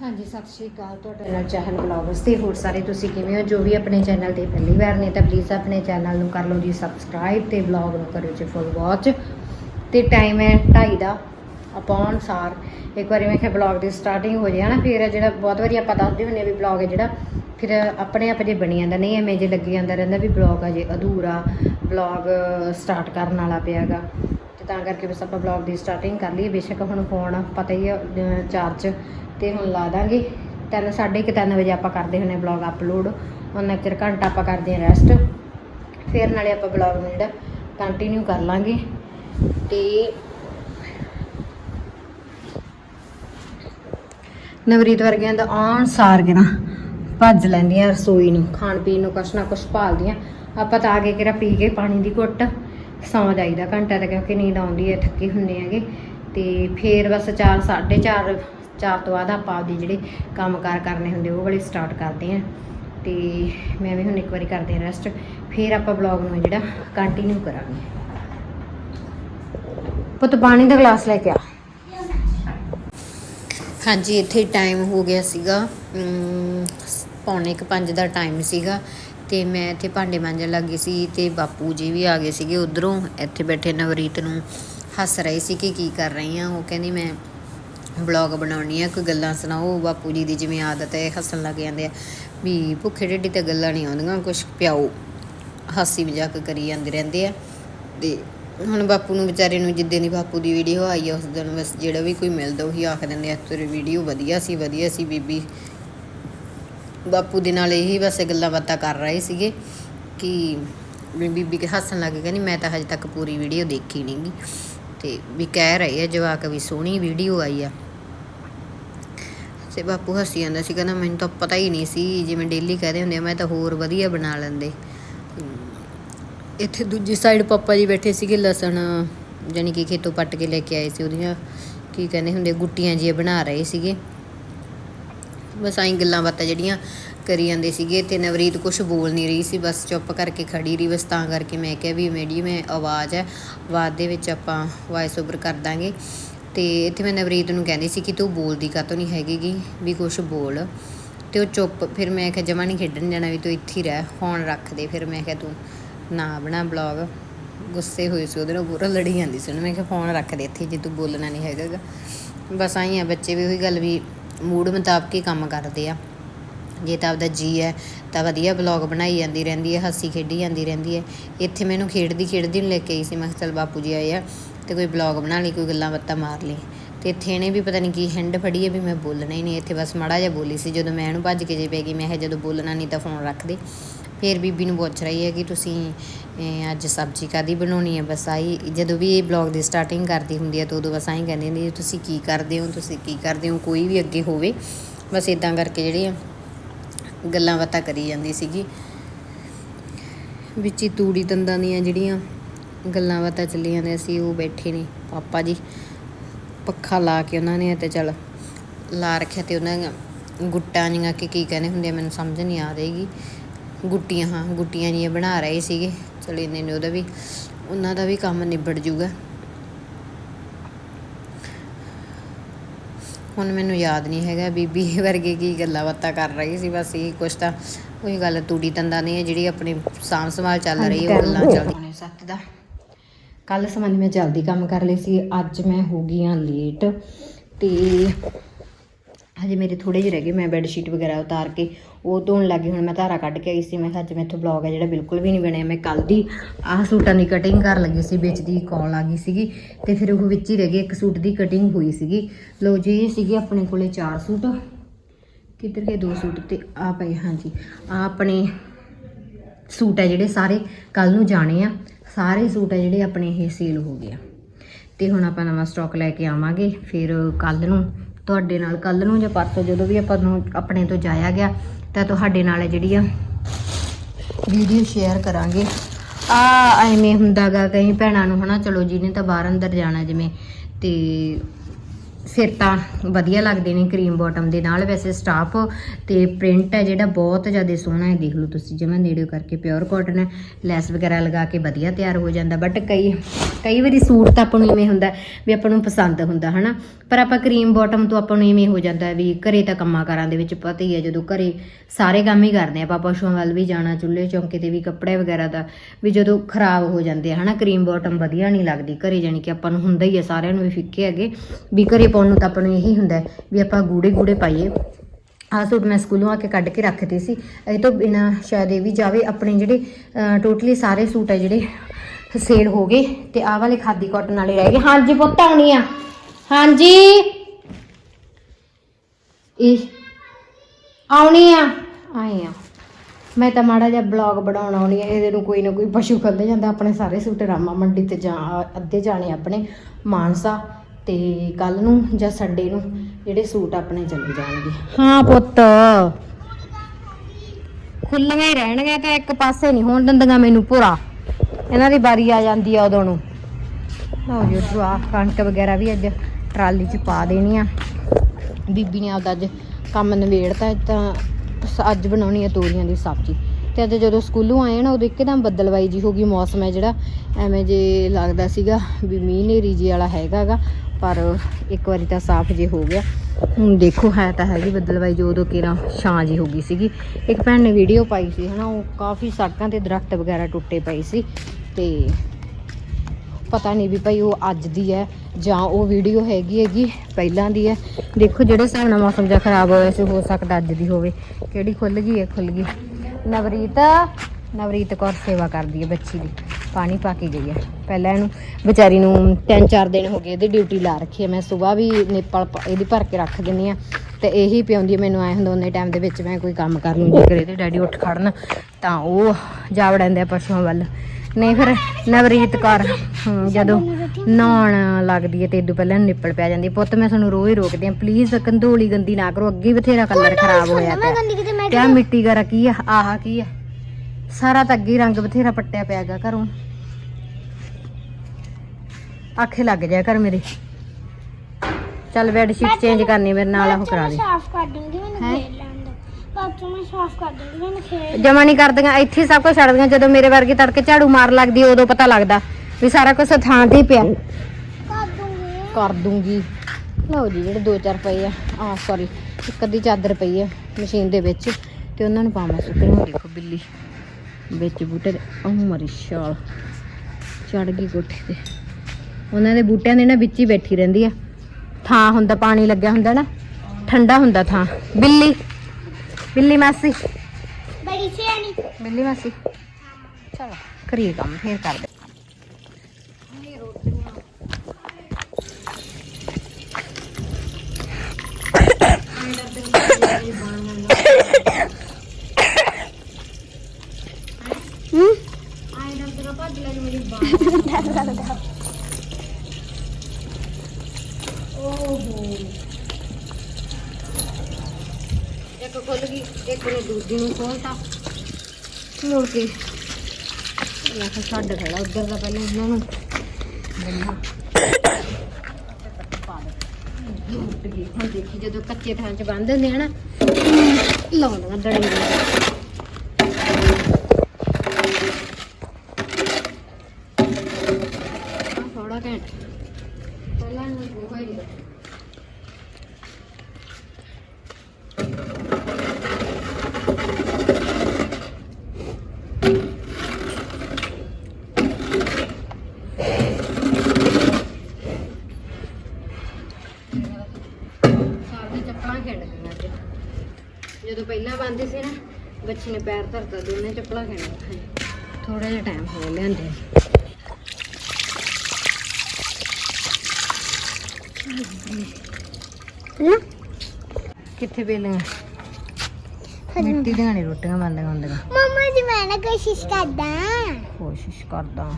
ਹਾਂਜੀ, ਸਤਿ ਸ਼੍ਰੀ ਅਕਾਲ। ਤੁਹਾਡੇ ਨਾਲ ਚਹਿਲ ਬਲੌਗਸ ਤੇ ਹੋਰ ਸਾਰੇ ਤੁਸੀਂ ਕਿਵੇਂ ਹੋ? ਜੋ ਵੀ ਆਪਣੇ ਚੈਨਲ ਤੇ ਪਹਿਲੀ ਵਾਰ ਨੇ ਤਾਂ ਪਲੀਜ਼ ਆਪਣੇ ਚੈਨਲ ਨੂੰ ਕਰ ਲਓ ਜੀ ਸਬਸਕ੍ਰਾਈਬ ਤੇ ਬਲੌਗ ਨੂੰ ਕਰੋ ਜੀ ਫੁੱਲ ਵਾਚ ਤੇ ਟਾਈਮ ਹੈ 2:30 ਦਾ, ਆਪਾਂ ਸਾਰ ਇੱਕ ਵਾਰੀ ਮੈਂ ਕਿਹਾ ਬਲੌਗ ਦੀ ਸਟਾਰਟਿੰਗ ਹੋ ਜਾਏ ਨਾ ਫਿਰ ਜਿਹੜਾ ਬਹੁਤ ਵਾਰੀ ਆਪਾਂ ਦੱਸਦੇ ਹੁੰਦੇ ਆ ਵੀ ਬਲੌਗ ਹੈ ਜਿਹੜਾ, ਫਿਰ ਆਪਣੇ ਆਪ ਜੇ ਬਣੀ ਜਾਂਦਾ, ਨਹੀਂ ਐਵੇਂ ਜੇ ਲੱਗੀ ਜਾਂਦਾ ਰਹਿੰਦਾ ਵੀ ਬਲੌਗ ਅਜੇ ਅਧੂਰਾ ਬਲੌਗ ਸਟਾਰਟ ਕਰਨ ਵਾਲਾ ਪਿਆਗਾ ਤਾਂ ਕਰਕੇ ਬਸ ਆਪਾਂ ਬਲੌਗ ਦੀ ਸਟਾਰਟਿੰਗ ਕਰ ਲਈ ਬੇਸ਼ੱਕ ਹੁਣ ਫੋਨ ਪਤਾ ਹੀ ਆ ਚਾਰਜ ਤੇ ਹੁਣ ਲਾ ਦਾਂਗੇ। ਤਿੰਨ, ਸਾਢੇ ਕੁ ਤਿੰਨ ਵਜੇ ਆਪਾਂ ਕਰਦੇ ਹੁੰਦੇ ਬਲੌਗ ਅਪਲੋਡ ਉਹਨਾਂ ਚਿਰ ਘੰਟਾ ਆਪਾਂ ਕਰਦੇ ਹਾਂ ਰੈਸਟ ਫਿਰ ਨਾਲੇ ਆਪਾਂ ਬਲੌਗ ਨੂੰ ਜਿਹੜਾ ਕੰਟੀਨਿਊ ਕਰ ਲਾਂਗੇ। ਤੇ ਨਵਰੀਤ ਵਰਗਿਆਂ ਦਾ ਆਉਣ ਸਾਰ ਕੇ ਭੱਜ ਲੈਂਦੀਆਂ ਰਸੋਈ ਨੂੰ, ਖਾਣ ਪੀਣ ਨੂੰ, ਕੁਛ ਨਾ ਕੁਛ ਭਾਲਦੀਆਂ। ਆਪਾਂ ਤਾਂ ਆ ਕੇ ਕਿਰਾ ਪੀ ਕੇ ਪਾਣੀ ਦੀ ਘੁੱਟ। ਸੌਂ ਜਾਈਦਾ ਘੰਟਾ ਤੱਕ ਕਿਉਂਕਿ ਨੀਂਦ ਆਉਂਦੀ ਹੈ, ਥੱਕੇ ਹੁੰਦੇ ਹੈਗੇ। ਤੇ ਫੇਰ ਬਸ 4 4:30 ਚਾਰ ਤੋਂ ਬਾਅਦ ਆਪਾਂ ਆਪਦੇ ਜਿਹੜੇ ਕੰਮਕਾਰ ਕਰਨੇ ਹੁੰਦੇ, ਉਹ ਵਾਲੇ ਸਟਾਰਟ ਕਰਦੇ ਆਂ ਤੇ ਮੈਂ ਵੀ ਹੁਣ ਇੱਕ ਵਾਰੀ ਕਰਦੇ ਹਾਂ ਰੈਸਟ ਫੇਰ ਆਪਾਂ ਬਲੌਗ ਨੂੰ ਜਿਹੜਾ ਕੰਟੀਨਿਊ ਕਰਾਂਗੇ। ਪੁੱਤ, ਪਾਣੀ ਦਾ ਗਲਾਸ ਲੈ ਕੇ ਆ। ਹਾਂਜੀ, ਇੱਥੇ ਟਾਈਮ ਹੋ ਗਿਆ ਸੀਗਾ। ਪੌਣੇ ਕੁ ਪੰਜ ਦਾ ਟਾਈਮ ਸੀਗਾ। ਤੇ ਮੈਂ ਇੱਥੇ ਭਾਂਡੇ ਮਾਂਜਣ ਲੱਗੀ ਸੀ ਤੇ ਬਾਪੂ ਜੀ ਵੀ ਆ ਗਏ ਸੀਗੇ ਉਧਰੋਂ। ਇੱਥੇ ਬੈਠੇ ਨਵਰੀਤ ਨੂੰ ਹੱਸ ਰਹੇ ਸੀ ਕਿ ਕੀ ਕਰ ਰਹੀ ਆ। ਉਹ ਕਹਿੰਦੀ, ਮੈਂ ਬਲੌਗ ਬਣਾਉਣੀ ਆ, ਕੋਈ ਗੱਲਾਂ ਸੁਣਾਓ। ਬਾਪੂ ਜੀ ਦੀ ਜਿਵੇਂ ਆਦਤ ਹੈ, ਹੱਸਣ ਲੱਗ ਜਾਂਦੇ ਆ। ਵੀ ਭੁੱਖੇ ਢਿੱਡੀ ਤੇ ਗੱਲਾਂ ਨਹੀਂ ਆਉਂਦੀਆਂ ਕੁਝ ਪਿਆਓ। ਹਾਸੀ ਮਜ਼ਾਕ ਕਰੀ ਜਾਂਦੇ ਰਹਿੰਦੇ ਆ। ਤੇ ਹੁਣ ਬਾਪੂ ਨੂੰ ਵਿਚਾਰੇ ਨੂੰ ਜਿੱਦਾਂ ਦੀ ਬਾਪੂ ਦੀ ਵੀਡੀਓ ਆਈ ਆ, ਉਸ ਦਿਨ ਬਸ ਜਿਹੜਾ ਵੀ ਕੋਈ ਮਿਲਦਾ, ਉਹੀ ਆਖ ਦਿੰਦੇ ਆ, ਤੇਰੀ ਵੀਡੀਓ ਵਧੀਆ ਸੀ ਵਧੀਆ ਸੀ ਬੀਬੀ। ਬਾਪੂ ਦੇ ਨਾਲ ਇਹੀ ਬਸ ਗੱਲਾਂ ਬਾਤਾਂ ਕਰ ਰਹੇ ਸੀਗੇ ਕਿ ਵੀ ਬੀਬੀ ਕੇ ਹੱਸਣ ਲੱਗ ਗਈ, ਕਹਿੰਦੀ ਮੈਂ ਤਾਂ ਹਜੇ ਤੱਕ ਪੂਰੀ ਵੀਡੀਓ ਦੇਖੀ ਨਹੀਂਗੀ ਤੇ ਵੀ ਕਹਿ ਰਹੇ ਆ ਜਵਾਕ ਵੀ ਸੋਹਣੀ ਵੀਡੀਓ ਆਈ ਆ। ਤੇ ਬਾਪੂ ਹੱਸੀ ਜਾਂਦਾ ਸੀ, ਕਹਿੰਦਾ ਮੈਨੂੰ ਤਾਂ ਪਤਾ ਹੀ ਨਹੀਂ ਸੀ ਜਿਵੇਂ ਡੇਲੀ ਕਹਦੇ ਹੁੰਦੇ ਆ, ਮੈਂ ਤਾਂ ਹੋਰ ਵਧੀਆ ਬਣਾ ਲੈਂਦੇ। ਇੱਥੇ ਦੂਜੀ ਸਾਈਡ ਪਾਪਾ ਜੀ ਬੈਠੇ ਸੀਗੇ ਲਸਣ ਜਾਨੀ ਕਿ ਖੇਤੋਂ ਪੱਟ ਕੇ ਲੈ ਕੇ ਆਏ ਸੀ ਉਹਦੀਆਂ, ਕੀ ਕਹਿੰਦੇ ਹੁੰਦੇ, ਗੁੱਟੀਆਂ ਜਿਹੀਆਂ ਬਣਾ ਰਹੇ ਸੀਗੇ। ਬਸ ਆਈ ਗੱਲਾਂ ਬਾਤਾਂ ਜਿਹੜੀਆਂ ਕਰੀ ਜਾਂਦੇ ਸੀਗੇ ਤੇ ਨਵਰੀਤ ਕੁਝ ਬੋਲ ਨਹੀਂ ਰਹੀ ਸੀ, ਬਸ ਚੁੱਪ ਕਰਕੇ ਖੜੀ ਰਹੀ। ਬਸ ਤਾਂ ਕਰਕੇ ਮੈਂ ਕਿਹਾ ਵੀ ਮੇਡੀ ਮੈਂ ਆਵਾਜ਼ ਹੈ ਆਵਾਜ਼ ਦੇ ਵਿੱਚ ਆਪਾਂ ਵਾਇਸ ਓਵਰ ਕਰ ਦਾਂਗੇ। ਤੇ ਇੱਥੇ ਮੈਂ ਨਵਰੀਤ ਨੂੰ ਕਹਿੰਦੀ ਸੀ ਕਿ ਤੂੰ ਬੋਲਦੀ ਕਾਤੋਂ ਨਹੀਂ ਹੈਗੀਗੀ, ਵੀ ਕੁਝ ਬੋਲ। ਤੇ ਉਹ ਚੁੱਪ, ਫਿਰ ਮੈਂ ਕਿਹਾ ਜਮਾ ਨਹੀਂ ਖੇਡਣ ਜਾਣਾ ਵੀ ਤੂੰ ਇੱਥੇ ਰਹਿ ਫੋਨ ਰੱਖ ਦੇ। ਫਿਰ ਮੈਂ ਕਿਹਾ ਤੂੰ ਨਾ ਬਣਾ ਬਲੌਗ ਗੁੱਸੇ ਹੋਏ ਸੀ ਉਹਦੇ ਨਾਲ, ਪੂਰਾ ਲੜੀ ਜਾਂਦੀ ਸੀ ਉਹਨੂੰ। ਮੈਂ ਕਿਹਾ ਫੋਨ ਰੱਖ ਦੇ ਇੱਥੇ, ਜੇ ਤੂੰ ਬੋਲਣਾ ਨਹੀਂ ਹੈਗਾ ਬਸ ਆਈ ਆ ਬੱਚੇ ਵੀ, ਉਹੀ ਗੱਲ ਵੀ ਮੂਡ ਮੁਤਾਬਕ ਹੀ ਕੰਮ ਕਰਦੇ ਆ। ਜੇ ਤਾਂ ਆਪਦਾ ਜੀ ਹੈ, ਤਾਂ ਵਧੀਆ ਬਲੌਗ ਬਣਾਈ ਜਾਂਦੀ ਰਹਿੰਦੀ ਹੈ, ਹੱਸੀ ਖੇਡੀ ਜਾਂਦੀ ਰਹਿੰਦੀ ਹੈ। ਇੱਥੇ ਮੈਨੂੰ ਖੇਡਦੀ ਖੇਡਦੀ ਨੂੰ ਲੈ ਕੇ ਆਈ ਸੀ, ਮੈਂ ਕਿਹਾ ਚੱਲ ਬਾਪੂ ਜੀ ਆਏ ਆ ਤੇ ਕੋਈ ਬਲੌਗ ਬਣਾ ਲਈ, ਕੋਈ ਗੱਲਾਂ ਬਾਤਾਂ ਮਾਰ ਲਈ। ਤੇ ਇੱਥੇ ਇਹਨੇ ਵੀ ਪਤਾ ਨਹੀਂ ਕੀ ਹਿੰਡ ਫੜੀ ਹੈ ਵੀ ਮੈਂ ਬੋਲਣਾ ਹੀ ਨਹੀਂ, ਇੱਥੇ ਬਸ ਮਾੜਾ ਜਿਹਾ ਬੋਲੀ ਸੀ। ਜਦੋਂ ਮੈਂ ਇਹਨੂੰ ਭੱਜ ਕੇ ਜੇ ਪੈ ਗਈ, ਮੈਂ ਇਹ ਜਦੋਂ ਬੋਲਣਾ ਨਹੀਂ ਤਾਂ ਫੋਨ ਰੱਖ ਦੇ। ਫਿਰ ਬੀਬੀ ਨੂੰ ਪੁੱਛ ਰਹੀ ਹੈ ਕਿ ਤੁਸੀਂ ਅੱਜ ਸਬਜ਼ੀ ਕਾਦੀ ਬਣਾਉਣੀ ਹੈ? ਬਸ ਆਈ ਜਦੋਂ ਵੀ ਇਹ ਬਲੌਗ ਦੀ ਸਟਾਰਟਿੰਗ ਕਰਦੀ ਹੁੰਦੀ ਹੈ, ਤਾਂ ਉਦੋਂ ਬਸ ਆਈ ਕਹਿੰਦੀ ਹੁੰਦੀ ਤੁਸੀਂ ਕੀ ਕਰਦੇ ਹੋ, ਤੁਸੀਂ ਕੀ ਕਰਦੇ ਹੋ, ਕੋਈ ਵੀ ਅੱਗੇ ਹੋਵੇ। ਬਸ ਇਦਾਂ ਕਰਕੇ ਜਿਹੜੇ ਆ ਗੱਲਾਂ ਬਾਤਾਂ ਕਰੀ ਜਾਂਦੀ ਸੀਗੀ। ਵਿੱਚ ਹੀ ਤੂੜੀ ਦੰਦਾਂ ਦੀਆਂ ਜਿਹੜੀਆਂ ਗੱਲਾਂ ਬਾਤਾਂ ਚੱਲੀ ਜਾਂਦੀਆਂ ਸੀ ਉਹ ਬੈਠੇ ਨੇ, ਪਾਪਾ ਜੀ। ਪੱਖਾ ਲਾ ਕੇ ਉਹਨਾਂ ਨੇ ਤੇ ਚਲ ਲਾ ਰੱਖਿਆ ਤੇ ਉਹਨਾਂ ਦੀਆਂ ਗੁੱਟਾਂ ਜੀਆਂ ਕਿ ਕੀ ਕਹਿੰਦੇ ਹੁੰਦੇ ਮੈਨੂੰ ਸਮਝ ਨਹੀਂ ਆ ਰਹੀਗੀ ਗੁੱਟੀਆਂ, ਹਾਂ, ਗੁੱਟੀਆਂ ਜੀਆਂ ਬਣਾ ਰਹੇ ਸੀਗੇ। ਚਲ ਇੰਨੇ ਨੇ ਉਹਦਾ ਵੀ, ਉਹਨਾਂ ਦਾ ਵੀ ਕੰਮ ਨਿਬੜ ਜੂਗਾ। ਹੁਣ ਮੈਨੂੰ ਯਾਦ ਨਹੀਂ ਹੈਗਾ ਬੀਬੀ ਵਰਗੇ ਕੀ ਗੱਲਾਂ ਬਾਤਾਂ ਕਰ ਰਹੀ ਸੀ ਬਸ ਇਹ ਕੁਛ ਤਾਂ ਉਹੀ ਗੱਲ ਤੂੜੀ ਤੰਦਾਂ ਦੀ ਹੈ ਜਿਹੜੀ ਆਪਣੀ ਸਾਂਭ ਸੰਭਾਲ ਚੱਲ ਰਹੀ ਹੈ ਉਹ ਗੱਲਾਂ ਚੱਲਦੀਆਂ ਸੱਤ ਦਾ। ਕੱਲ ਸਮਾਂ ਮੈਂ ਜਲਦੀ ਕੰਮ ਕਰ ਲਈ ਸੀ ਅੱਜ ਮੈਂ ਹੋ ਗਈ ਆ ਲੇਟ ਤੇ ਹਜੇ ਮੇਰੇ ਥੋੜੇ ਜਿਹੇ ਰਹਿ ਗਏ, ਮੈਂ ਬੈੱਡ ਸ਼ੀਟ ਵਗੈਰਾ ਉਤਾਰ ਕੇ ਉਹ ਧੋਣ ਲੱਗੀ ਹੁਣ ਮੈਂ ਧਾਰਾ ਕੱਢ ਕੇ ਆਈ ਸੀ, ਮੈਂ ਕਿਹਾ ਅੱਜ ਮੈਥੋਂ ਬਲੌਗ ਹੈ ਜਿਹੜਾ ਬਿਲਕੁਲ ਵੀ ਨਹੀਂ ਬਣਿਆ। ਮੈਂ ਕੱਲ ਦੀ ਆਹ ਸੂਟਾਂ ਦੀ ਕਟਿੰਗ ਕਰਨ ਲੱਗੀ ਸੀ, ਵਿੱਚ ਦੀ ਕਾਲ ਆ ਗਈ ਸੀਗੀ ਤੇ ਫਿਰ ਉਹ ਵਿੱਚ ਹੀ ਰਹਿ ਗਏ, ਇੱਕ ਸੂਟ ਦੀ ਕਟਿੰਗ ਹੋਈ ਸੀਗੀ। ਲੋ ਜੀ, ਇਹ ਸੀਗੇ ਆਪਣੇ ਕੋਲੇ ਚਾਰ ਸੂਟ। ਕਿੱਧਰ ਗਏ? ਦੋ ਸੂਟ ਤੇ ਆ ਪਏ, ਹਾਂਜੀ। ਆ ਆਪਣੇ ਸੂਟ ਹੈ ਜਿਹੜੇ ਸਾਰੇ ਕੱਲ ਨੂੰ ਜਾਣੇ ਆ। ਸਾਰੇ ਸੂਟ ਹੈ ਜਿਹੜੇ ਆਪਣੇ ਇਹ ਸੇਲ ਹੋ ਗਏ ਆ। ਤੇ ਹੁਣ ਆਪਾਂ ਨਵਾਂ ਸਟਾਕ ਲੈ ਕੇ ਆਵਾਂਗੇ, ਫਿਰ ਕੱਲ ਨੂੰ ਤੁਹਾਡੇ ਨਾਲ ਕੱਲ ਨੂੰ ਜਾਂ ਪਰਸੋਂ ਜਦੋਂ ਵੀ ਆਪਾਂ ਨੂੰ ਆਪਣੇ ਤੋਂ ਜਾਇਆ ਗਿਆ, ਤਾਂ ਤੁਹਾਡੇ ਨਾਲ ਜਿਹੜੀ ਆ ਵੀਡੀਓ ਸ਼ੇਅਰ ਕਰਾਂਗੇ। ਆ ਐਵੇਂ ਹੁੰਦਾਗਾ ਕਈ ਭੈਣਾਂ ਨੂੰ ਹਨਾ, ਚਲੋ ਜਿਹਨੇ ਤਾਂ ਬਾਹਰ ਅੰਦਰ ਜਾਣਾ ਜਿਵੇਂ, ਤੇ ਫਿਰ ਤਾਂ ਵਧੀਆ ਲੱਗਦੇ ਨੇ ਕਰੀਮ ਬਾਟਮ ਦੇ ਨਾਲ। ਵੈਸੇ ਸਟਾਫ ਤੇ ਪ੍ਰਿੰਟ ਹੈ ਜਿਹੜਾ ਬਹੁਤ ਜ਼ਿਆਦਾ ਸੋਹਣਾ ਹੈ, ਦੇਖ ਲਓ ਤੁਸੀਂ, ਜਿਵੇਂ ਨੇੜੇ ਕਰਕੇ ਪਿਓਰ ਕਾਟਨ ਹੈ। ਲੈਸ ਵਗੈਰਾ ਲਗਾ ਕੇ ਵਧੀਆ ਤਿਆਰ ਹੋ ਜਾਂਦਾ ਬਟ ਕਈ ਕਈ ਵਾਰੀ ਸੂਟ ਤਾਂ ਆਪਾਂ ਨੂੰ ਇਵੇਂ ਹੁੰਦਾ ਵੀ ਆਪਾਂ ਨੂੰ ਪਸੰਦ ਹੁੰਦਾ, ਹਨਾ? ਪਰ ਆਪਾਂ ਕਰੀਮ ਬਾਟਮ ਤੋਂ ਆਪਾਂ ਨੂੰ ਇਵੇਂ ਹੋ ਜਾਂਦਾ ਵੀ ਘਰੇ ਤਾਂ ਕੰਮਾਂ ਕਾਰਾਂ ਦੇ ਵਿੱਚ ਪਤਾ ਹੀ ਹੈ, ਜਦੋਂ ਘਰੇ ਸਾਰੇ ਕੰਮ ਹੀ ਕਰਦੇ ਆ ਆਪਾਂ ਪਸ਼ੂਆਂ ਵੱਲ ਵੀ ਜਾਣਾ, ਚੁੱਲ੍ਹੇ ਚੌਂਕੇ ਤੇ ਵੀ ਕੱਪੜੇ ਵਗੈਰਾ ਦਾ ਵੀ ਜਦੋਂ ਖਰਾਬ ਹੋ ਜਾਂਦੇ ਆ, ਹਨਾ? ਕਰੀਮ ਬਾਟਮ ਵਧੀਆ ਨਹੀਂ ਲੱਗਦੀ, ਘਰੇ ਜਾਣੀ ਕਿ ਆਪਾਂ ਨੂੰ ਹੁੰਦਾ ਹੀ ਹੈ, ਸਾਰਿਆਂ ਨੂੰ ਵੀ ਫਿੱਕੇ ਹੈਗੇ ਵੀ ਘਰੇ ਪਾਉਣ ਨੂੰ ਤਾਂ ਆਪਾਂ ਨੂੰ ਇਹੀ ਹੁੰਦਾ ਵੀ ਆਪਾਂ ਗੂੜੇ ਗੂੜੇ ਪਾਈਏ। ਆਹ ਸੂਟ ਮੈਂ ਸਕੂਲੋਂ ਆ ਕੇ ਕੱਢ ਕੇ ਰੱਖਦੇ ਸੀ। ਇਹ ਤੋਂ ਬਿਨਾ ਸ਼ਾਇਦ ਇਹ ਵੀ ਜਾਵੇ, ਆਪਣੇ ਜਿਹੜੇ ਟੋਟਲੀ ਸਾਰੇ ਸੂਟ ਹੈ ਜਿਹੜੇ ਸੇਲ ਹੋ ਗਏ ਤੇ ਆਹ ਵਾਲੇ ਖਾਦੀ ਕਾਟਨ ਵਾਲੇ ਰਹਿ ਗਏ। ਹਾਂਜੀ ਪੁੱਤ, ਆਉਣੀ ਆ। ਹਾਂਜੀ। ਇਹ ਆਉਣੀ ਆ। ਆਏ ਆ। ਮੈਂ ਤਾਂ ਮਾੜਾ ਜਿਹਾ ਬਲੌਗ ਬਣਾਉਣ ਆਉਣੀ ਆ, ਇਹਦੇ ਨੂੰ ਕੋਈ ਨਾ ਕੋਈ ਪਸ਼ੂ ਖੱਲੇ ਜਾਂਦਾ, ਆਪਣੇ ਸਾਰੇ ਸੂਟ ਰਾਮਾ ਮੰਡੀ ਤੇ ਜਾ, ਅੱਧੇ ਜਾਣੇ ਆਪਣੇ, ਮਾਨਸਾ। ਤੇ ਕੱਲ ਨੂੰ ਜਾਂ ਸੰਡੇ ਨੂੰ ਜਿਹੜੇ ਸੂਟ ਆਪਣੇ ਚਲੇ ਜਾਣਗੇ। ਹਾਂ ਪੁੱਤ। ਖੁੱਲੀਆਂ ਹੀ ਰਹਿਣਗੀਆਂ ਤਾਂ ਇੱਕ ਪਾਸੇ ਨਹੀਂ ਹੋਣ ਦਿੰਦੀਆਂ ਮੈਨੂੰ ਪੂਰਾ ਇਹਨਾਂ ਦੀ ਵਾਰੀ ਆ ਜਾਂਦੀ ਆ ਉਦੋਂ ਨੂੰ। ਲਓ ਜੀ, ਉਧਰੋਂ ਆ ਕਣਕ ਵਗੈਰਾ ਵੀ ਅੱਜ ਟਰਾਲੀ 'ਚ ਪਾ ਦੇਣੀ ਆ। ਬੀਬੀ ਨੇ ਆਪਦਾ ਅੱਜ ਕੰਮ ਨਿਬੇੜਤਾ, ਤਾਂ ਅੱਜ ਬਣਾਉਣੀ ਆ ਤੋਰੀਆਂ ਦੀ ਸਬਜ਼ੀ। ਤੇ ਅੱਜ ਜਦੋਂ ਸਕੂਲੋਂ ਆਏ ਨਾ, ਉਦੋਂ ਇੱਕਦਮ ਬੱਦਲਵਾਈ ਜੀ ਹੋ ਗਈ ਮੌਸਮ ਹੈ ਜਿਹੜਾ। ਐਵੇਂ ਜੇ ਲੱਗਦਾ ਸੀਗਾ ਵੀ ਮੀਂਹ ਨੇਰੀ ਜੀ ਵਾਲਾ ਹੈਗਾਗਾ ਪਰ ਇੱਕ ਵਾਰੀ ਤਾਂ ਸਾਫ਼ ਜੇ ਹੋ ਗਿਆ। ਹੁਣ ਦੇਖੋ, ਹੈ ਤਾਂ ਹੈਗੀ ਬੱਦਲਵਾਈ ਜੋ ਉਦੋਂ ਕਿਰਾਂ ਛਾਂ ਜੀ ਹੋ ਗਈ ਸੀਗੀ। ਇੱਕ ਭੈਣ ਨੇ ਵੀਡੀਓ ਪਾਈ ਸੀ, ਹਨਾ, ਉਹ ਕਾਫੀ ਸੜਕਾਂ ਤੇ ਦਰਖਤ ਵਗੈਰਾ ਟੁੱਟੇ ਪਏ ਸੀ। ਤੇ ਪਤਾ ਨਹੀਂ ਵੀ ਭਾਈ ਉਹ ਅੱਜ ਦੀ ਹੈ ਜਾਂ ਉਹ ਵੀਡੀਓ ਹੈਗੀ ਹੈਗੀ ਪਹਿਲਾਂ ਦੀ ਹੈ। ਦੇਖੋ, ਜਿਹੜੇ ਹਿਸਾਬ ਨਾਲ ਮੌਸਮ ਜਿਹਾ ਖਰਾਬ ਹੋਇਆ ਸੀ, ਹੋ ਸਕਦਾ ਅੱਜ ਦੀ ਹੋਵੇ। ਕਿਹੜੀ ਖੁੱਲ ਗਈ ਹੈ ਖੁੱਲ ਗਈ। ਨਵਰੀਤ ਨਵਰੀਤ ਕੌਰ ਸੇਵਾ ਕਰਦੀ ਹੈ ਬੱਚੀ ਦੀ। ਪਾਣੀ ਪਾ ਕੇ ਗਈ ਹੈ। ਪਹਿਲਾਂ ਇਹਨੂੰ ਵਿਚਾਰੀ ਨੂੰ ਤਿੰਨ ਚਾਰ ਦਿਨ ਹੋ ਗਏ ਇਹਦੀ ਡਿਊਟੀ ਲਾ ਰੱਖੀ ਹੈ। ਮੈਂ ਸਵੇਰ ਵੀ ਨੇਪਲ ਇਹਦੀ ਭਰ ਕੇ ਰੱਖ ਦਿੰਦੀ ਆ ਤੇ ਇਹੀ ਪਿਆਉਂਦੀ ਹੈ। ਮੈਨੂੰ ਐ ਹੁੰਦਾ ਉਹਨੇ ਟਾਈਮ ਦੇ ਵਿੱਚ ਮੈਂ ਕੋਈ ਕੰਮ ਕਰ ਲੂੰ ਜੇਕਰ ਇਹਦੇ ਡੈਡੀ ਉੱਠ ਖੜਨ ਤਾਂ ਉਹ ਜਾ ਵੜਾਂਦੇ ਆ ਪਸ਼ੂਆਂ ਵੱਲ। ਨਹੀਂ ਫਿਰ ਨਵਰੀਤ ਕੌਰ ਜਦੋਂ ਨਹਾਉਣ ਲੱਗਦੀ ਹੈ ਤੇ ਇਦੋਂ ਪਹਿਲਾਂ ਨਿੱਪਲ ਪੈ ਜਾਂਦੀ ਪੁੱਤ ਮੈਂ ਤੁਹਾਨੂੰ ਰੋਜ਼ ਰੋਕਦੀ ਆ ਪਲੀਜ਼ ਕੰਧੋਲੀ ਗੰਦੀ ਨਾ ਕਰੋ ਅੱਗੇ ਬਥੇਰਾ ਕਲਰ ਖਰਾਬ ਹੋਇਆ ਪਿਆ। ਕਿਆ ਮਿੱਟੀ ਗਰਾ ਕੀ ਆ? ਆਹ ਕੀ ਆ? ਸਾਰਾ ਤਾਂ ਅੱਗੇ ਹੀ ਰੰਗ ਬਥੇਰਾ ਪੱਟਿਆ ਪਿਆਗਾ ਘਰੋਂ। ਆਖੇ ਲੱਗ ਜਾ ਕਰ ਮੇਰੇ। ਚੱਲ ਬੈੱਡ ਸ਼ੀਟ ਚੇਂਜ ਕਰਨੀ ਮੇਰੇ ਨਾਲ ਉਹ ਕਰਾ ਦੇ। ਸਾਫ਼ ਕਰ ਦੂੰਗੀ ਮੈਨੂੰ ਹੈਂ? ਖੇਡ ਲੈਣ ਦੋ। ਮੈਂ ਸਾਫ਼ ਕਰ ਦੂੰਗੀ ਮੈਨੂੰ ਖੇਡ ਜਮਾ ਨਹੀਂ ਕਰਦੀਆਂ ਇੱਥੇ ਹੀ ਸਭ ਕੁਝ ਛੱਡਦੀਆਂ ਜਦੋਂ ਮੇਰੇ ਵਰਗੀ ਤੜਕੇ ਝਾੜੂ ਮਾਰ ਲੱਗਦੀ ਉਦੋਂ ਪਤਾ ਲੱਗਦਾ ਵੀ ਸਾਰਾ ਕੁਝ ਥਾਂ ਤੇ ਹੀ ਪਿਆ। ਕਰ ਦੂੰਗੀ। ਕਰ ਦੂੰਗੀ। ਲਓ ਜੀ ਜਿਹੜੇ ਦੋ ਚਾਰ ਪਏ ਆ। ਆ ਸੌਰੀ ਇੱਕ ਅੱਧੀ ਚਾਦਰ ਪਈ ਆ ਮਸ਼ੀਨ ਦੇ ਵਿੱਚ ਤੇ ਉਹਨਾਂ ਨੂੰ ਪਾਵਾਂ ਸੁੱਕਣ। ਨੂੰ ਦੇਖੋ ਬਿੱਲੀ। ਵਿੱਚ ਬੂਟੇ ਦੇ ਉਹ ਮਰੀ ਸ਼ਾਲ। ਚੜ ਗਈ ਕੋਠੇ ਤੇ। ਉਹਨਾਂ ਦੇ ਬੂਟਿਆਂ ਦੇ ਨਾ ਵਿੱਚ ਹੀ ਬੈਠੀ ਰਹਿੰਦੀ ਆ। ਥਾਂ ਹੁੰਦਾ ਪਾਣੀ ਲੱਗਿਆ ਹੁੰਦਾ ਨਾ ਠੰਡਾ ਹੁੰਦਾ ਥਾਂ। ਬਿੱਲੀ ਬਿੱਲੀ ਮਾਸੀ। ਬੜੀ ਸਿਆਣੀ। ਬਿੱਲੀ ਮਾਸੀ। ਚਲੋ ਕਰੀਏ ਕੰਮ ਫੇਰ ਕਰਦੇ। ਹੂੰ ਆਏ ਡਰ ਤੇਰਾ ਭੱਜ ਲੈ ਮੇਰੀ ਬਾਹ ਓਹੋ ਇੱਕ ਖੁੱਲ ਗਈ, ਇੱਕ ਨੇ ਦੂਜੀ ਨੂੰ ਖੋਲਤਾ। ਮੁੜ ਕੇ ਮੈਂ ਕਿਹਾ ਛੱਡ ਖੜਾ ਉੱਧਰ ਦਾ ਪਹਿਲਾਂ ਇਹਨਾਂ ਨੂੰ। ਬੰਨਾ ਪਾ ਦੇ ਟੁੱਟ ਗਈ। ਹੁਣ ਦੇਖੀ ਜਦੋਂ ਕੱਚੇ ਥਾਂ 'ਚ ਬੰਨ ਦਿੰਦੇ ਆ ਨਾ ਲਾਉਂਦੀਆਂ ਦੜੀਆਂ ਆਹ ਘੈਂਟ ਪਹਿਲਾਂ ਨੂੰ ਗੋਹਾ ਹੀ ਚੱਪਲਾਂ ਖੇਡ ਅੱਜ। ਜਦੋਂ ਪਹਿਲਾਂ ਬੰਦੇ ਸੀ ਨਾ, ਬੱਚੇ ਨੇ ਪੈਰ ਧਰਤਾ ਦੋਨੇ ਚੱਪਲਾਂ ਖੇਡ ਥੋੜਾ ਜਿਹਾ ਟਾਈਮ ਹੋ ਲਿਆਂਦੇ ਨਾ ਕਿੱਥੇ ਵੇਲੀਆਂ ਮਿੱਟੀ ਦੀਆਂ ਨੀ ਰੋਟੀਆਂ ਬਣਦੀਆਂ ਹੁੰਦੀਆਂ। ਮਮਾ ਜੀ ਮੈਂ ਨਾ ਕੋਸ਼ਿਸ਼ ਕਰਦਾ। ਕੋਸ਼ਿਸ਼ ਕਰਦਾ।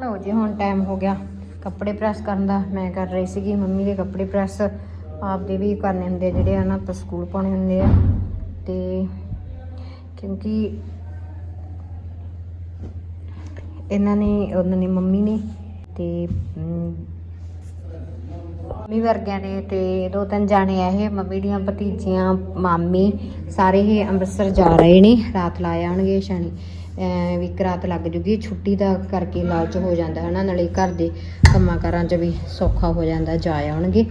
ਲਓ ਜੀ ਹੁਣ ਟਾਈਮ ਹੋ ਗਿਆ ਕੱਪੜੇ ਪ੍ਰੈਸ ਕਰਨ ਦਾ। ਮੈਂ ਕਰ ਰਹੀ ਸੀਗੀ ਮੰਮੀ ਦੇ ਕੱਪੜੇ ਪ੍ਰੈਸ ਆਪਦੇ ਵੀ ਕਰਨੇ ਹੁੰਦੇ ਜਿਹੜੇ ਆ ਨਾ ਤਾਂ ਸਕੂਲ ਪਾਉਣੇ ਹੁੰਦੇ ਆ। ਤੇ ਕਿਉਂਕਿ ਇਹਨਾਂ ਨੇ, ਉਹਨਾਂ ਨੇ ਮੰਮੀ ਨੇ ਤੇ ਮੰਮੀ ਵਰਗਿਆਂ ਨੇ ਤੇ ਦੋ ਤਿੰਨ ਜਾਣੇ ਆ ਇਹ, ਮੰਮੀ ਦੀਆਂ ਭਤੀਜੀਆਂ, ਮਾਮੀ, ਸਾਰੇ ਹੀ ਅੰਮ੍ਰਿਤਸਰ ਜਾ ਰਹੇ ਨੇ, ਰਾਤ ਲਾ ਆਉਣਗੇ ਸ਼ਨੀ ਵੀ ਇੱਕ ਰਾਤ ਲੱਗ ਜੂਗੀ, ਛੁੱਟੀ ਦਾ ਕਰਕੇ ਲਾਲਚ ਹੋ ਜਾਂਦਾ ਹੈ ਨਾ ਨਾਲੇ ਘਰ ਦੇ ਕੰਮਾਂ ਕਾਰਾਂ 'ਚ ਵੀ ਸੌਖਾ ਹੋ ਜਾਂਦਾ, ਜਾ ਆਉਣਗੇ।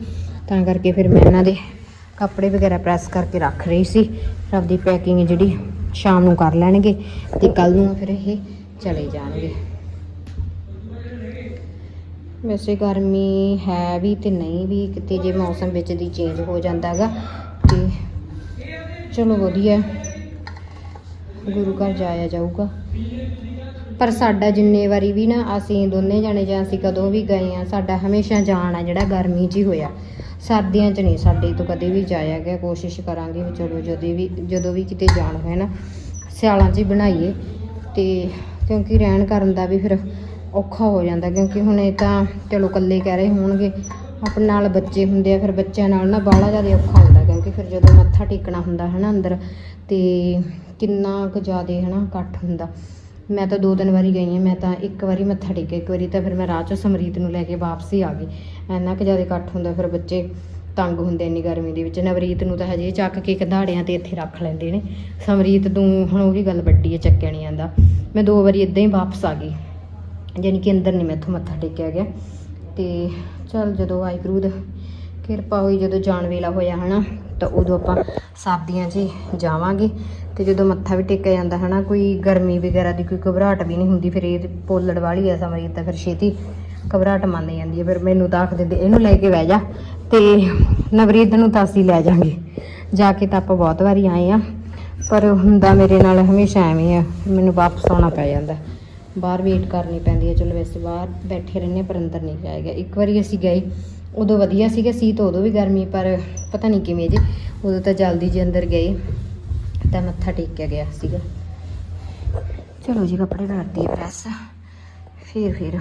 ਤਾਂ ਕਰਕੇ ਫਿਰ ਮੈਂ ਇਹਨਾਂ ਦੇ ਕੱਪੜੇ ਵਗੈਰਾ ਪ੍ਰੈਸ ਕਰਕੇ ਰੱਖ ਰਹੀ ਸੀ ਫਿਰ ਆਪਦੀ ਪੈਕਿੰਗ ਜਿਹੜੀ ਸ਼ਾਮ ਨੂੰ ਕਰ ਲੈਣਗੇ ਤੇ ਕੱਲ ਨੂੰ ਫਿਰ ਇਹ ਚਲੇ ਜਾਣਗੇ। ਵੈਸੇ ਗਰਮੀ ਹੈ ਵੀ ਤੇ ਨਹੀਂ ਵੀ, ਕਿਤੇ ਜੇ ਮੌਸਮ ਵਿੱਚ ਦੀ ਚੇਂਜ ਹੋ ਜਾਂਦਾ ਹੈਗਾ ਤੇ ਚਲੋ ਵਧੀਆ। ਗੁਰੂ ਘਰ ਜਾਇਆ ਜਾਊਗਾ। ਪਰ ਸਾਡਾ ਜਿੰਨੇ ਵਾਰੀ ਵੀ ਨਾ, ਅਸੀਂ ਦੋਨੇ ਜਾਣੇ ਜਾਂ ਅਸੀਂ ਕਦੋਂ ਵੀ ਗਏ ਆ ਸਾਡਾ ਹਮੇਸ਼ਾ ਜਾਣ ਆ ਜਿਹੜਾ ਗਰਮੀ 'ਚ ਹੀ ਹੋਇਆ। ਸਰਦੀਆਂ 'ਚ ਨਹੀਂ, ਸਾਡੇ ਤੋਂ ਕਦੇ ਵੀ ਜਾਇਆ ਗਿਆ। ਕੋਸ਼ਿਸ਼ ਕਰਾਂਗੇ ਵੀ ਚਲੋ ਜਦੋਂ ਵੀ ਜਦੋਂ ਵੀ ਕਿਤੇ ਜਾਣ ਹੋਏ ਨਾ, ਸਿਆਲਾਂ 'ਚ ਹੀ ਬਣਾਈਏ। ਤੇ ਕਿਉਂਕਿ ਰਹਿਣ ਕਰਨ ਦਾ ਵੀ ਫਿਰ ਔਖਾ ਹੋ ਜਾਂਦਾ, ਕਿਉਂਕਿ ਹੁਣ ਇਹ ਤਾਂ ਚਲੋ ਇਕੱਲੇ ਕਹਿ ਰਹੇ ਹੋਣਗੇ, ਆਪਣੇ ਨਾਲ ਬੱਚੇ ਹੁੰਦੇ ਆ, ਫਿਰ ਬੱਚਿਆਂ ਨਾਲ ਨਾ ਬਾਹਲਾ ਜ਼ਿਆਦਾ ਔਖਾ ਹੁੰਦਾ, ਕਿਉਂਕਿ ਫਿਰ ਜਦੋਂ ਮੱਥਾ ਟੇਕਣਾ ਹੁੰਦਾ ਹੈ ਨਾ ਅੰਦਰ, ਤੇ ਕਿੰਨਾ ਕੁ ਜ਼ਿਆਦਾ ਹੈ ਨਾ ਇਕੱਠ ਹੁੰਦਾ। ਮੈਂ ਤਾਂ ਦੋ ਤਿੰਨ ਵਾਰੀ ਗਈ ਹਾਂ, ਮੈਂ ਤਾਂ ਇੱਕ ਵਾਰੀ ਮੱਥਾ ਟੇਕਿਆ, ਇੱਕ ਵਾਰੀ ਤਾਂ ਫਿਰ ਮੈਂ ਰਾਹ 'ਚੋਂ ਸਮਰੀਤ ਨੂੰ ਲੈ ਕੇ ਵਾਪਸੀ ਆ ਗਈ। ਇੰਨਾ ਕੁ ਜ਼ਿਆਦਾ ਇਕੱਠ ਹੁੰਦਾ ਫਿਰ ਬੱਚੇ ਤੰਗ ਹੁੰਦੇ ਇੰਨੀ ਗਰਮੀ ਦੇ ਵਿੱਚ। ਨਵਰੀਤ ਨੂੰ ਤਾਂ ਹਜੇ ਚੱਕ ਕੇ ਕੰਧਾੜਿਆਂ ਤੇ ਇੱਥੇ ਰੱਖ ਲੈਂਦੇ ਨੇ। ਸਮਰੀਤ ਤੋਂ ਹੁਣ ਉਹ ਵੀ ਗੱਲ ਵੱਡੀ ਹੈ, ਚੱਕਿਆ ਨਹੀਂ ਜਾਂਦਾ। ਮੈਂ ਦੋ ਵਾਰੀ ਇਦਾਂ ਹੀ ਵਾਪਸ ਆ ਗਈ। ਯਾਨੀ ਕਿ ਅੰਦਰ ਨਹੀਂ ਮੈਥੋਂ ਮੱਥਾ ਟੇਕਿਆ ਗਿਆ। ਤੇ ਚਲ ਜਦੋਂ ਵਾਹਿਗੁਰੂ ਦਾ ਕਿਰਪਾ ਹੋਈ, ਜਦੋਂ ਜਾਣ ਵੇਲਾ ਹੋਇਆ ਹਨਾ, ਤਾਂ ਉਦੋਂ ਆਪਾਂ ਸਰਦੀਆਂ 'ਚ ਹੀ ਜਾਵਾਂਗੇ। ਤੇ ਜਦੋਂ ਮੱਥਾ ਵੀ ਟੇਕਿਆ ਜਾਂਦਾ ਹਨਾ, ਕੋਈ ਗਰਮੀ ਵਗੈਰਾ ਦੀ ਕੋਈ ਘਬਰਾਹਟ ਵੀ ਨਹੀਂ ਹੁੰਦੀ, ਫਿਰ ਇਹ ਪੋਲੜ ਵਾਲੀ ਆ ਸਮਰੀਤ ਤਾਂ ਫਿਰ ਛੇਤੀ ਘਬਰਾਹਟ ਮੰਨ ਜਾਂਦੀ ਹੈ। ਫਿਰ ਮੈਨੂੰ ਤਾਂ ਆਖ ਦਿੰਦੇ ਇਹਨੂੰ ਲੈ ਕੇ ਬਹਿ ਜਾ ਤੇ ਨਵਰੀਤ ਨੂੰ ਤਾਂ ਅਸੀਂ ਲੈ ਜਾਾਂਗੇ ਜਾ ਕੇ ਤਾਂ ਆਪਾਂ ਬਹੁਤ ਵਾਰੀ ਆਏ ਆ ਪਰ ਹੁੰਦਾ ਮੇਰੇ ਨਾਲ ਹਮੇਸ਼ਾ ਐਵੇਂ ਆ, ਮੈਨੂੰ ਵਾਪਸ ਆਉਣਾ ਪੈ ਜਾਂਦਾ। ਬਾਹਰ ਵੇਟ ਕਰਨੀ ਪੈਂਦੀ ਹੈ ਚਲੋ ਵੈਸੇ ਬਾਹਰ ਬੈਠੇ ਰਹਿੰਦੇ ਪਰ ਅੰਦਰ ਨਹੀਂ ਜਾਏਗਾ ਇੱਕ ਵਾਰੀ ਅਸੀਂ ਗਏ, ਉਦੋਂ ਵਧੀਆ ਸੀਗਾ, ਸੀ ਤਾਂ ਉਦੋਂ ਵੀ ਗਰਮੀ, ਪਰ ਪਤਾ ਨਹੀਂ ਕਿਵੇਂ ਜੀ, ਉਦੋਂ ਤਾਂ ਜਲਦੀ ਜੀ ਅੰਦਰ ਗਏ, ਤਾਂ ਮੱਥਾ ਟੇਕਿਆ ਗਿਆ ਸੀਗਾ। ਚਲੋ ਜੀ, ਕੱਪੜੇ ਕਰਦੀ ਹੈ ਪ੍ਰੈਸ। ਫਿਰ ਫਿਰ।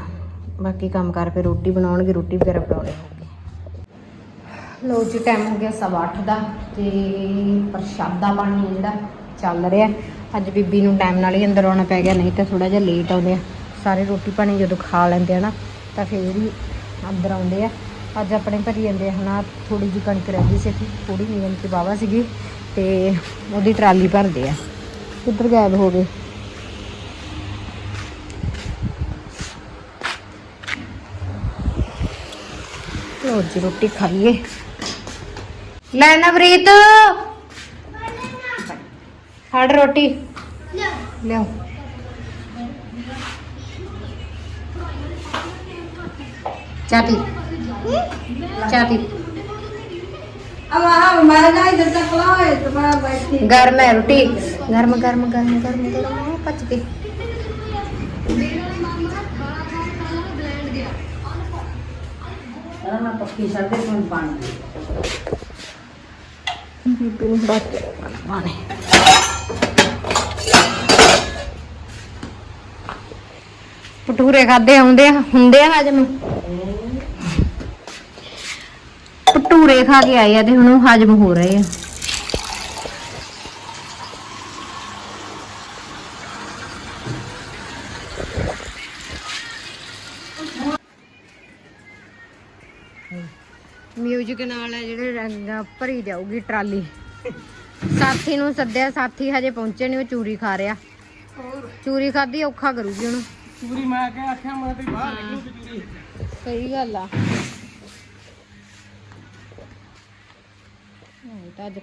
ਬਾਕੀ ਕੰਮ ਕਰ, ਫਿਰ ਰੋਟੀ ਬਣਾਉਣਗੇ, ਰੋਟੀ ਵਗੈਰਾ ਬਣਾਉਣੀ ਲੋ ਜੀ ਟਾਈਮ ਹੋ ਗਿਆ ਸਵਾ ਅੱਠ ਦਾ ਤੇ ਪ੍ਰਸ਼ਾਦਾ ਪਾਣੀ ਹੈ ਜਿਹੜਾ, ਚੱਲ ਰਿਹਾ। ਅੱਜ ਬੀਬੀ ਨੂੰ ਟਾਈਮ ਨਾਲ ਹੀ ਅੰਦਰ ਆਉਣਾ ਪੈ ਗਿਆ, ਨਹੀਂ ਤਾਂ ਥੋੜਾ ਜਿਹਾ ਲੇਟ ਆਉਂਦੇ ਆ। ਸਾਰੇ ਰੋਟੀ ਪਾਣੀ ਜਦੋਂ ਖਾ ਲੈਂਦੇ ਆ ਨਾ, ਤਾਂ ਫਿਰ ਹੀ ਅੰਦਰ ਆਉਂਦੇ ਆ। ਅੱਜ ਆਪਣੇ ਭਰੀ ਜਾਂਦੇ ਆ, ਹਨਾ ਥੋੜੀ ਜਿਹੀ ਕਣਕ ਰਹਿ ਗਈ ਸੀ ਥੋੜੀ ਨਹੀਂ ਜਾਣੀ ਕਿ ਵਾਹਵਾ ਸੀਗੀ, ਤੇ ਉਹਦੀ ਟਰਾਲੀ ਭਰਦੇ ਆ। ਕਿੱਧਰ ਗਾਇਬ ਹੋ ਗਏ? ਲੋ ਜੀ, ਰੋਟੀ ਖਾਈਏ। ਲੈ ਨਵਰੀਤ ਫੜ ਰੋਟੀ ਲਿਆਓ ਚਾਹ ਪੀ ਚਾਹ ਪੀ अब हाँ मैं नहीं जब तक लाए तो मैं बैठी ਗਰਮ ਹੈ ਬੀਬੀ ਨੂੰ ਬਾਤ ਪਾਣੇ ਭਟੂਰੇ ਖਾਦੇ ਆਉਂਦੇ ਆ, ਹੁੰਦੇ ਆ ਹਜਮ ਭਟੂਰੇ ਖਾ ਕੇ ਆਏ ਆ ਤੇ ਹੁਣ ਉਹ ਹਜਮ ਹੋ ਰਹੇ ਆ। ਮਿਊਜ਼ਿਕ ਨਾਲ ਹੈ ਜਿਹੜੇ ਰੰਗਾਂ ਭਰੀ ਜਾਊਗੀ ਟਰਾਲੀ। ਸਾਥੀ ਨੂੰ ਸੱਦਿਆ ਸਾਥੀ ਹਜੇ ਪਹੁੰਚੇ ਨਹੀਂ ਉਹ ਚੂਰੀ ਖਾ ਰਿਹਾ। ਚੂਰੀ ਖਾਦੀ ਔਖਾ ਕਰੂਗੀ ਉਹਨੂੰ। ਚੂਰੀ ਮੈਂ ਕੇ ਆਖਿਆ ਮੈਂ ਤੇ ਬਾਹਰ ਨਿਕਲੂ ਚੂਰੀ। ਸਹੀ ਗੱਲ ਆ। ਨਹੀਂ ਤਾਂ ਅੱਜ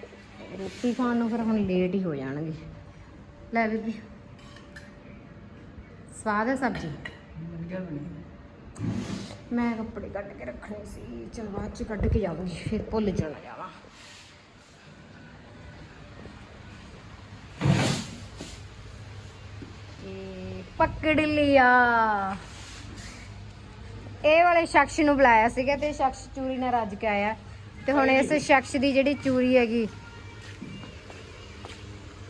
ਰੋਟੀ ਖਾਣ ਨੂੰ ਫਿਰ ਹੁਣ ਲੇਟ ਹੀ ਹੋ ਜਾਣਗੇ। ਲੈ ਬੀਬੀ ਸਵਾਦ ਹੈ ਸਬਜ਼ੀ? ਵਧੀਆ ਬਣੀ। ਮੈਂ ਕੱਪੜੇ ਕੱਢ ਕੇ ਰੱਖਣੇ ਸੀ ਚਲ ਬਾਅਦ ਚ ਕੱਢ ਕੇ ਜਾਵਾਂਗੀ ਫਿਰ ਭੁੱਲ ਜਾਣਾ ਜਾਵਾ ਪਕੜ ਲਿਆ। ਇਹ ਵਾਲੇ ਸ਼ਖਸ ਨੂੰ ਬੁਲਾਇਆ ਸੀਗਾ ਤੇ ਸ਼ਖਸ ਚੂਰੀ ਨਾਲ ਰੱਜ ਕੇ ਆਇਆ। ਤੇ ਹੁਣ ਇਸ ਸ਼ਖਸ ਦੀ ਜਿਹੜੀ ਚੂਰੀ ਹੈਗੀ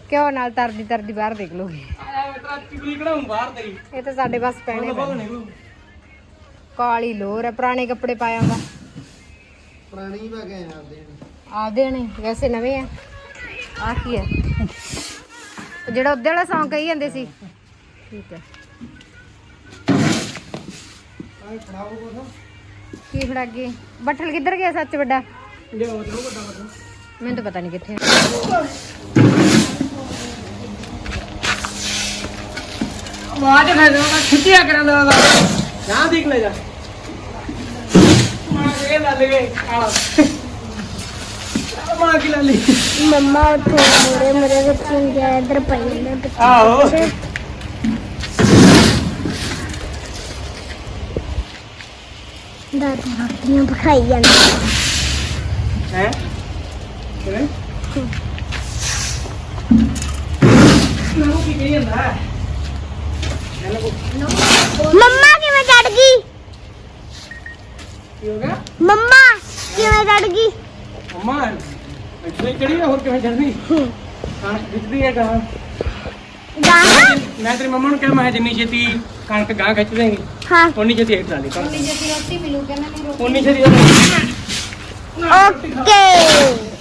ਕਿਉਂ ਨਾਲ ਤਰਦੀ ਤਰਦੀ ਬਾਹਰ ਦੇਖ ਲੋ ਇਹ ਤਾਂ ਸਾਡੇ ਬਸ ਪੈਣੇ ਕਾਲੀ ਲੋਰ ਹੈ ਪੁਰਾਣੇ ਕੱਪੜੇ ਪਾਇਆ ਹੁੰਦਾ। ਪੁਰਾਣੇ ਹੀ ਪਾ ਕੇ ਆਇਆ ਆਪਦੇ ਵੈਸੇ ਨਵੇਂ ਆ। ਆ ਕੀ ਹੈ? ਜਿਹੜਾ ਉਹਦੇ ਵਾਲਾ ਸੌਂਗ ਕਹੀ ਜਾਂਦੇ ਸੀ। ਠੀਕ ਹੈ। ਆਹ ਫੜਾਓ ਕੋਸ ਕੀ ਫੜਾ ਗਏ ਬੱਠਲ ਕਿੱਧਰ ਗਿਆ ਸੱਚ ਵੱਡਾ? ਮੈਨੂੰ ਤਾਂ ਪਤਾ ਨਹੀਂ ਕਿੱਥੇ ਆ। ਆਵਾਜ਼ ਖਾ ਛੁੱਟੀਆਂ ਕਰਨ ਦੇਗਾ ਨਾ ਦੇਖ ਲੈ ਜਾ। ਕੇ ਮਾਂ ਕੀ ਮੰਮਾ ਉੱਥੇ ਮੋਰੇ ਮੋਰੇ ਬੱਚੇ ਦੇ ਇਧਰ ਪਈ ਨੇ ਬੱਚੇ ਆਹੋ। ਦਾਦੀ ਰੋਟੀਆਂ ਪਕਾਈ ਜਾਂਦੇ। ਹੈ? ਕਿਵੇਂ? ਨਾ ਕੀ ਕਹੀ ਜਾਂਦਾ ਹੈ ਇਹਨਾਂ ਕੋ ਮੰਮਾ ਕਿਵੇਂ ਚੜ ਗਈ? ਕੀ ਹੋ ਗਿਆ? ਮੰਮਾ ਕਿਵੇਂ ਚੜ ਗਈ? ਅਮਾ ਇੱਥੇ ਕਿਹੜੀ ਹੋਰ ਕਿਵੇਂ ਚੜਨੀ ਕਣਕ ਖਿੱਚਦੀ ਹੈ ਗਾਂ। ਮੈਂ ਤੇਰੀ ਮੰਮਾ ਨੂੰ ਕਿਹਾ ਮੈਂ ਜਿੰਨੀ ਛੇਤੀ ਕਣਕ ਗਾਂ ਖਿੱਚ ਦੇਂਗੀ ਹਾਂ। ਉਨੀ ਛੇਤੀ ਇੱਕ ਟਰਾਲੀ ਕਣਕ ਜੇ ਅਸੀਂ ਰੋਟੀ ਮਿਲੂ ਕਹਿੰਦਾ ਨਹੀਂ ਰੋਟੀ। ਉਨੀ ਛੇਤੀ ਓਕੇ।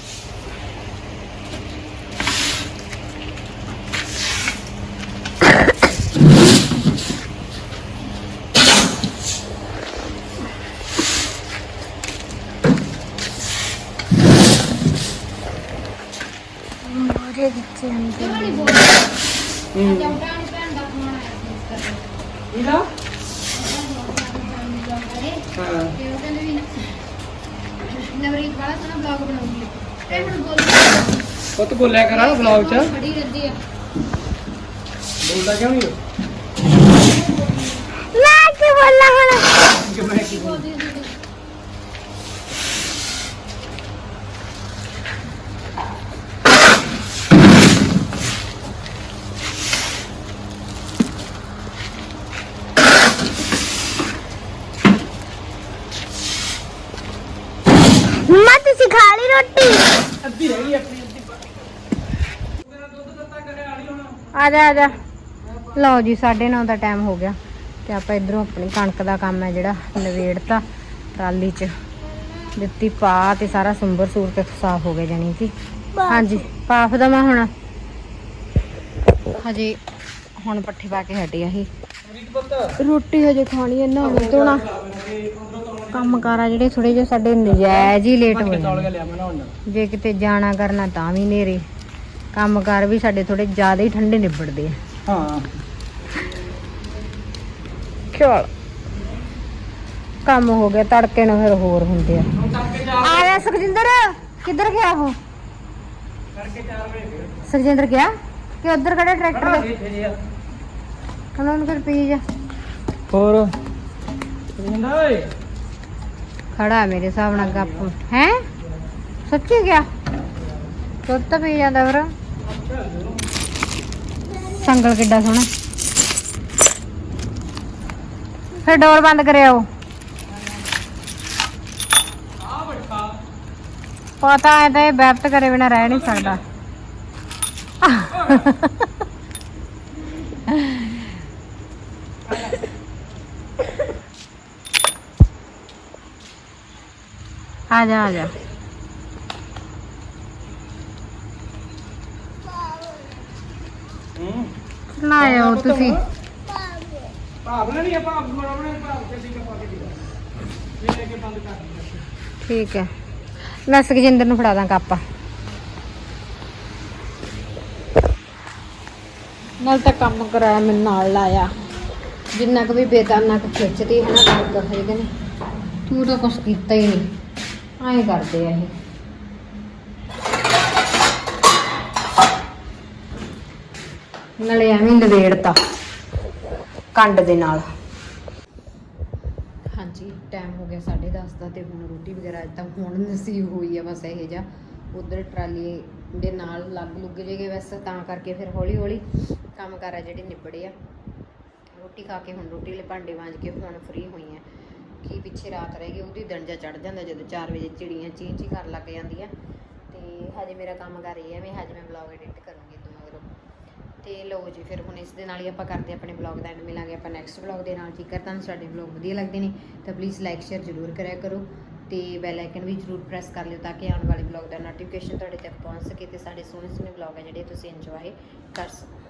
ਮੋਰੇ ਵਿੱਚ ਅੰਦਰ ਇਹਦਾ? ਹਾਂ। ਨਵਰੀਤ ਵਾਲਾ ਸੋਹਣਾ ਬਲੌਗ ਬਣਾਉਂਗੀ ਤੇ ਹੁਣ ਬੋਲ ਪੁੱਤ ਬੋਲਿਆ ਕਰਾਂ ਵਲੌਗ ਚ। ਖੜੀ ਰਹਿੰਦੀ ਆ। ਬੋਲਦਾ ਕਿਉਂ ਨਹੀਂ ਮੈਂ ਕੀ ਬੋਲਾਂ ਹੁਣ। ਕਿ ਮੈਂ ਕੀ ਬੋਲਦੀ ਸੀ ਮੰਮਾ ਤੁਸੀਂ ਖਾ ਲਈ ਰੋਟੀ ਅੱਧੀ ਰਹਿ ਗਈ ਆਪਣੀ ਅੱਧੀ ਮੇਰਾ ਦੁੱਧ ਦਿੱਤਾ ਕਰੇ ਆਲੀ ਹੁਣ ਆ ਜਾ ਆ ਜਾ। ਲਓ ਜੀ 9:30 ਦਾ ਟਾਈਮ ਹੋ ਗਿਆ ਤੇ ਆਪਾਂ ਇਧਰੋਂ ਆਪਣੀ ਕਣਕ ਦਾ ਕੰਮ ਹੈ ਜਿਹੜਾ ਨਵੇੜਤਾ ਟਰਾਲੀ 'ਚ। ਦਿੱਤੀ ਪਾ ਤੇ ਸਾਰਾ ਸੁੰਬਰ ਸੂਰ ਤੇ ਸਾਫ਼ ਹੋ ਗਿਆ ਜਾਨੀ ਕਿ। ਹਾਂਜੀ ਪਾਫ ਦਵਾਂ ਹੁਣ। ਹਜੇ ਹੁਣ ਪੱਠੇ ਪਾ ਕੇ ਹਟੀ ਆ ਇਹ ਰੀਤ ਪੁੱਤ ਰੋਟੀ ਹਜੇ ਖਾਣੀ ਹੈ ਨਾ ਧੋਣਾ। ਕੰਮ ਕਾਰਾ ਜਿਹੜੇ ਥੋੜੇ ਜਿਹੇ ਸਾਡੇ ਨਜਾਇਜ਼ ਹੀ ਲੇਟ ਹੋਏ ਜੇ ਕਿਤੇ ਜਾਣਾ ਕਰਨਾ ਤਾਂ ਵੀ ਨੇਰੇ। ਕੰਮ ਕਾਰ ਵੀ ਸਾਡੇ ਥੋੜੇ ਜ਼ਿਆਦਾ ਹੀ ਠੰਡੇ ਨਿਬੜਦੇ ਆ। ਹਾਂ। ਚਲ। ਕੰਮ ਹੋ ਗਿਆ ਤੜਕੇ ਨੂੰ ਫਿਰ ਹੋਰ ਹੁੰਦੇ ਆ। ਹੁਣ ਕਰਕੇ ਜਾ ਆ ਗਿਆ ਸੁਖਜਿੰਦਰ ਕਿੱਧਰ ਗਿਆ ਉਹ? ਕਰਕੇ 4 ਵਜੇ ਫਿਰ ਸੁਖਜਿੰਦਰ ਗਿਆ? ਕਿ ਉਧਰ ਖੜਾ ਟਰੈਕਟਰ ਦੇ ਆ ਉਹਨਾਂ ਫਿਰ ਪੀ ਜਾ। ਹੋਰ? ਓਏ। ਖੜਾ ਮੇਰੇ ਹਿਸਾਬ ਨਾਲ ਗੱਪ। ਹੈ? ਸੱਚੀ ਗਿਆ? ਦੁੱਧ ਤਾਂ ਪੀ ਜਾਂਦਾ ਫਿਰ। ਸੰਗਲ ਕਿੱਡਾ ਸੋਹਣਾ। ਫਿਰ ਡੋਰ ਬੰਦ ਕਰਿਓ ਪਤਾ ਹੈ ਤਾਂ ਇਹ ਕਰੇ ਬਿਨਾ ਰਹਿ ਨਹੀਂ ਸਕਦਾ। ਆ ਜਾ ਆ ਜਾ ਹੂੰ ਆਇਓ ਤੁਸੀਂ? ਭਾਵ ਨਾ ਨਹੀਂ ਭਾਵ ਬਣਾਉਣੇ ਭਾਵ ਤੇ ਠੀਕ ਪਾ ਕੇ ਦਿੱਤਾ ਇਹ ਲੈ ਕੇ ਬੰਦ ਕਰ ਦਿੱਤਾ। ਠੀਕ ਹੈ। ਮੈਂ ਸੁਖਜਿੰਦਰ ਨੂੰ ਫੜਾ ਦਾਂ ਕੱਪ। ਨਾਲ ਤਾਂ ਕੰਮ ਕਰਾਇਆ ਮੈਨੂੰ ਨਾਲ ਲਾਇਆ। ਜਿੰਨਾ ਕੁ ਵੀ ਬੇਦਾਨਾ ਕੁ ਖਿੱਚਦੀ ਹੈ ਨਾ ਕੰਮ ਹੈਗੇ ਨੇ। ਤੂੰ ਤਾਂ ਕੁਛ ਕੀਤਾ ਹੀ ਨਹੀਂ। ਐਂ ਕਰਦੇ ਆ ਇਹ। ਨਾਲੇ ਐਵੇਂ ਹੀ ਨਵੇੜਤਾ ਕੰਡ ਦੇ ਨਾਲ। ਹਾਂਜੀ ਟਾਈਮ ਹੋ ਗਿਆ 10:30 ਦਾ ਤੇ ਹੁਣ ਰੋਟੀ ਵਗੈਰਾ ਅੱਜ ਤਾਂ ਹੁਣ ਨਸੀਬ ਹੋਈ ਆ ਬਸ ਇਹ ਜਾ ਉਧਰ ਟਰਾਲੀ ਦੇ ਨਾਲ ਲੱਗ ਲੁੱਗ ਜੇਗੇ ਬਸ, ਤਾਂ ਕਰਕੇ ਫਿਰ ਹੌਲੀ ਹੌਲੀ ਕੰਮ ਕਾਰ ਆ ਜਿਹੜੇ ਨਿਬੜੇ ਆ। ਰੋਟੀ ਖਾ ਕੇ ਹੁਣ ਰੋਟੀ ਵਾਲੇ ਭਾਂਡੇ ਵਾਂਜ ਕੇ ਹੁਣ ਫ੍ਰੀ ਹੋਈ ਆ। ਕੀ ਪਿੱਛੇ ਰਾਤ ਰਹਿ ਗਈ, ਉਹਦੀ ਦਣਜਾ ਚੜ ਜਾਂਦਾ ਜਦੋਂ 4 ਵਜੇ ਚਿੜੀਆਂ ਚੀਂ ਚੀਂ ਕਰਨ ਲੱਗ ਜਾਂਦੀਆਂ। ਤੇ ਹਜੇ ਮੇਰਾ ਕੰਮ ਕਰ ਰਹੀ ਹੈ ਮੈਂ ਹਜੇ ਮੈਂ ਵਲੌਗ ਐਡਿਟ ਕਰੂੰਗੀ। ਤੋਂ ਤੇ ਲਓ ਜੀ, ਫਿਰ ਹੁਣ ਇਸ ਦੇ ਨਾਲ ਹੀ ਆਪਾਂ ਕਰਦੇ ਆਪਣੇ ਬਲੌਗ ਦਾ ਐਂਡ ਮਿਲਾਂਗੇ ਆਪਾਂ ਨੈਕਸਟ ਬਲੌਗ ਦੇ ਨਾਲ। ਜੇਕਰ ਤੁਹਾਨੂੰ ਸਾਡੇ ਬਲੌਗ ਵਧੀਆ ਲੱਗਦੇ ਨੇ, ਤਾਂ ਪਲੀਜ਼ ਲਾਈਕ ਸ਼ੇਅਰ ਜ਼ਰੂਰ ਕਰਿਆ ਕਰੋ ਤੇ ਬੈਲ ਆਈਕਨ ਵੀ ਜ਼ਰੂਰ ਪ੍ਰੈਸ ਕਰ ਲਿਓ ਤਾਂ ਕਿ ਆਉਣ ਵਾਲੇ ਬਲੌਗ ਦਾ ਨੋਟੀਫਿਕੇਸ਼ਨ ਤੁਹਾਡੇ ਤੱਕ ਪਹੁੰਚ ਸਕੇ ਤੇ ਸਾਡੇ ਸੋਹਣੇ ਸੋਹਣੇ ਬਲੌਗ ਹੈ ਜਿਹੜੇ ਤੁਸੀਂ ਇੰਜੋਏ ਕਰ ਸਕੋ